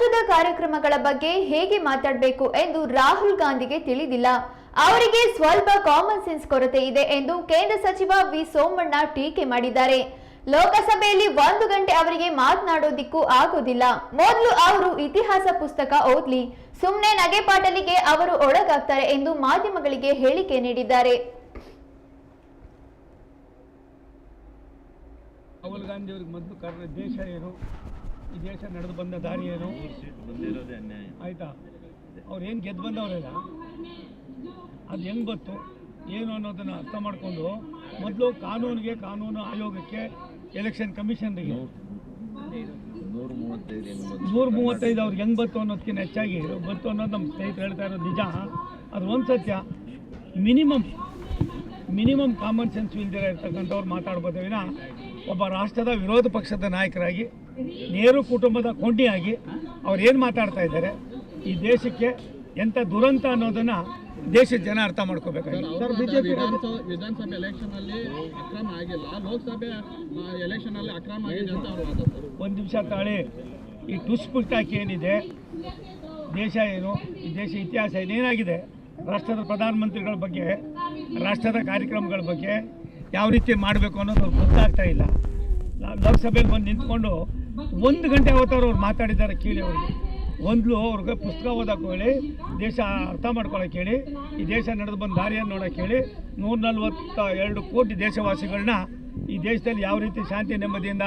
ರಾಷ್ಟ್ರದ ಕಾರ್ಯಕ್ರಮಗಳ ಬಗ್ಗೆ ಹೇಗೆ ಮಾತಾಡಬೇಕು ಎಂದು ರಾಹುಲ್ ಗಾಂಧಿಗೆ ತಿಳಿದಿಲ್ಲ. ಅವರಿಗೆ ಸ್ವಲ್ಪ ಕಾಮನ್ ಸೆನ್ಸ್ ಕೊರತೆ ಇದೆ ಎಂದು ಕೇಂದ್ರ ಸಚಿವ ವಿ. ಸೋಮಣ್ಣ ಟೀಕೆ ಮಾಡಿದ್ದಾರೆ. ಲೋಕಸಭೆಯಲ್ಲಿ ಒಂದು ಗಂಟೆ ಅವರಿಗೆ ಮಾತನಾಡೋದಿಕ್ಕೂ ಆಗೋದಿಲ್ಲ. ಮೊದಲು ಅವರು ಇತಿಹಾಸ ಪುಸ್ತಕ ಓದ್ಲಿ ಸುಮ್ಮನೆ ನಗೆಪಾಟಲಿಗೆ ಅವರು ಒಳಗಾಗ್ತಾರೆ ಎಂದು ಮಾಧ್ಯಮಗಳಿಗೆ ಹೇಳಿಕೆ ನೀಡಿದ್ದಾರೆ. ರಾಹುಲ್ ಗಾಂಧಿ ದೇಶ ಏನು? ಈ ದೇಶ ನಡೆದು ಬಂದ ದಾರಿ ಏನು? ಬಂದಿರೋದೇ ಅನ್ಯಾಯ. ಆಯ್ತಾ? ಅವ್ರು ಏನು ಗೆದ್ದು ಬಂದವ್ರೆಲ್ಲ ಅದು ಹೆಂಗೆ ಬತ್ತು ಏನು ಅನ್ನೋದನ್ನು ಅರ್ಥ ಮಾಡಿಕೊಂಡು ಮೊದಲು ಕಾನೂನಿಗೆ ಕಾನೂನು ಆಯೋಗಕ್ಕೆ ಎಲೆಕ್ಷನ್ ಕಮಿಷನ್ಗೆ ನೂರ ಮೂವತ್ತೈದು ಬಂತು? ಅವ್ರಿಗೆ ಹೆಂಗೆ ಬತ್ತು ಅನ್ನೋದಕ್ಕಿಂತ ಹೆಚ್ಚಾಗಿ ಬತ್ತು ಅನ್ನೋದು ನಮ್ಮ ಸ್ನೇಹಿತರು ಹೇಳ್ತಾ ಇರೋದು ನಿಜ. ಅದು ಒಂದು ಸತ್ಯ. ಮಿನಿಮಮ್ ಮಿನಿಮಮ್ ಕಾಮನ್ ಸೆನ್ಸ್ ಇಲ್ದಿರ ಇರ್ತಕ್ಕಂಥವ್ರು ಮಾತಾಡ್ಬೋದು ವಿನ. ಒಬ್ಬ ರಾಷ್ಟ್ರದ ವಿರೋಧ ಪಕ್ಷದ ನಾಯಕರಾಗಿ ನೇರು ಕುಟುಂಬದ ಕೊಂಡಿಯಾಗಿ ಅವ್ರು ಏನು ಮಾತಾಡ್ತಾ ಇದ್ದಾರೆ? ಈ ದೇಶಕ್ಕೆ ಎಂಥ ದುರಂತ ಅನ್ನೋದನ್ನು ದೇಶದ ಜನ ಅರ್ಥ ಮಾಡ್ಕೋಬೇಕಾಗಿದೆ. ಸರ್ ಬಿಜೆಪಿ ವಿಧಾನಸಭೆ ಎಲೆಕ್ಷನ್ ಅಲ್ಲಿ ಅಕ್ರಮ ಆಗಿಲ್ಲ. ಲೋಕಸಭೆ ಎಲೆಕ್ಷನ್ ಅಲ್ಲಿ ಅಕ್ರಮ ಆಗಿದೆ ಅಂತ ಅವರು ಒಂದು ನಿಮಿಷ ತಾಳಿ ಈ ಟುಸ್ ಏನಿದೆ? ದೇಶ ಏನು? ಈ ದೇಶ ಇತಿಹಾಸ ಏನೇನಾಗಿದೆ ರಾಷ್ಟ್ರದ ಪ್ರಧಾನಮಂತ್ರಿಗಳ ಬಗ್ಗೆ ರಾಷ್ಟ್ರದ ಕಾರ್ಯಕ್ರಮಗಳ ಬಗ್ಗೆ ಯಾವ ರೀತಿ ಮಾಡಬೇಕು ಅನ್ನೋದು ಗೊತ್ತಾಗ್ತಾ ಇಲ್ಲ. ಲೋಕಸಭೆಗೆ ಬಂದು ನಿಂತ್ಕೊಂಡು ಒಂದು ಗಂಟೆ ಅವತ್ತಾರು ಅವ್ರು ಮಾತಾಡಿದ್ದಾರೆ ಕೇಳಿ ಅವರಿಗೆ. ಒಂದು ಅವ್ರಿಗೆ ಪುಸ್ತಕ ಓದಕ್ಕೆ ಹೇಳಿ, ದೇಶ ಅರ್ಥ ಮಾಡ್ಕೊಳಕ್ಕೆ ಹೇಳಿ, ಈ ದೇಶ ನಡೆದು ಬಂದ ದಾರಿಯನ್ನು ನೋಡೋಕೆ ಹೇಳಿ ನೂರ ನಲ್ವತ್ತ ಎರಡು ಕೋಟಿ ದೇಶವಾಸಿಗಳನ್ನ ಈ ದೇಶದಲ್ಲಿ ಯಾವ ರೀತಿ ಶಾಂತಿ ನೆಮ್ಮದಿಯಿಂದ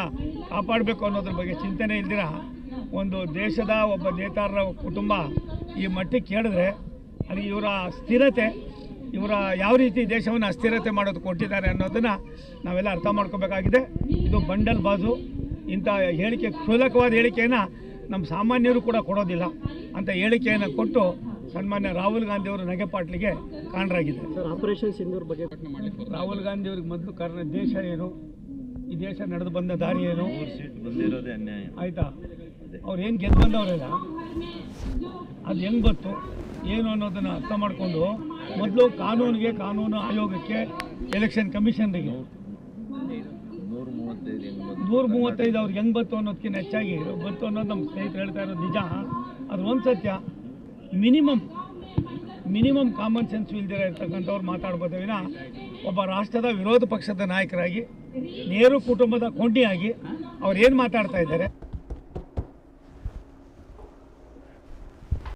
ಕಾಪಾಡಬೇಕು ಅನ್ನೋದ್ರ ಬಗ್ಗೆ ಚಿಂತನೆ ಇಲ್ದಿರ ಒಂದು ದೇಶದ ಒಬ್ಬ ನೇತಾರರ ಕುಟುಂಬ ಈ ಮಟ್ಟಕ್ಕೆ ಕೇಳಿದ್ರೆ ಅಲ್ಲಿ ಇವರ ಸ್ಥಿರತೆ ಇವರ ಯಾವ ರೀತಿ ದೇಶವನ್ನು ಅಸ್ಥಿರತೆ ಮಾಡೋದು ಕೊಟ್ಟಿದ್ದಾರೆ ಅನ್ನೋದನ್ನು ನಾವೆಲ್ಲ ಅರ್ಥ ಮಾಡ್ಕೋಬೇಕಾಗಿದೆ. ಇದು ಬಂಡಲ್ ಬಾಜು. ಇಂಥ ಹೇಳಿಕೆ ಕ್ಷುಲಕವಾದ ಹೇಳಿಕೆಯನ್ನು ನಮ್ಮ ಸಾಮಾನ್ಯರು ಕೂಡ ಕೊಡೋದಿಲ್ಲ ಅಂತ ಹೇಳಿಕೆಯನ್ನು ಕೊಟ್ಟು ಸನ್ಮಾನ್ಯ ರಾಹುಲ್ ಗಾಂಧಿ ಅವರು ನಗೆಪಾಟ್ಲಿಗೆ ಕಾರಣರಾಗಿದೆ ಸರ್ ಆಪರೇಷನ್ ಸಿಂಧೂರ್ ಬಗ್ಗೆ ರಾಹುಲ್ ಗಾಂಧಿ ಅವ್ರಿಗೆ ಮೊದಲು ಕಾರಣ ದೇಶ ಏನು? ಈ ದೇಶ ನಡೆದು ಬಂದ ದಾರಿ ಏನು? ಆಯಿತಾ? ಅವ್ರು ಏನು ಗೆದ್ದು ಬಂದವರೆಲ್ಲ ಅದು ಹೆಂಗೆ ಬತ್ತು ಏನು ಅನ್ನೋದನ್ನು ಅರ್ಥ ಮಾಡಿಕೊಂಡು ಮೊದಲು ಕಾನೂನಿಗೆ, ಕಾನೂನು ಆಯೋಗಕ್ಕೆ ಎಲೆಕ್ಷನ್ ಕಮಿಷನ್ರಿಗೆ ನೂರ ಮೂವತ್ತೈದು ಬಂತು? ಅವ್ರಿಗೆ ಹೆಂಗೆ ಬತ್ತು ಅನ್ನೋದಕ್ಕಿಂತ ಹೆಚ್ಚಾಗಿ ಬತ್ತು ಅನ್ನೋದು ನಮ್ಮ ಸ್ನೇಹಿತರು ಹೇಳ್ತಾ ಇರೋದು ನಿಜ. ಅದು ಒಂದು ಸತ್ಯ. ಮಿನಿಮಮ್ ಮಿನಿಮಮ್ ಕಾಮನ್ ಸೆನ್ಸ್ ಇಲ್ದಿರ ಇರ್ತಕ್ಕಂಥವ್ರು ಮಾತಾಡ್ಬೋದು ವಿನ ಒಬ್ಬ ರಾಷ್ಟ್ರದ ವಿರೋಧ ಪಕ್ಷದ ನಾಯಕರಾಗಿ, ನೇರು ಕುಟುಂಬದ ಕೊಂಡಿಯಾಗಿ ಅವ್ರು ಏನು ಮಾತಾಡ್ತಾ ಇದ್ದಾರೆ?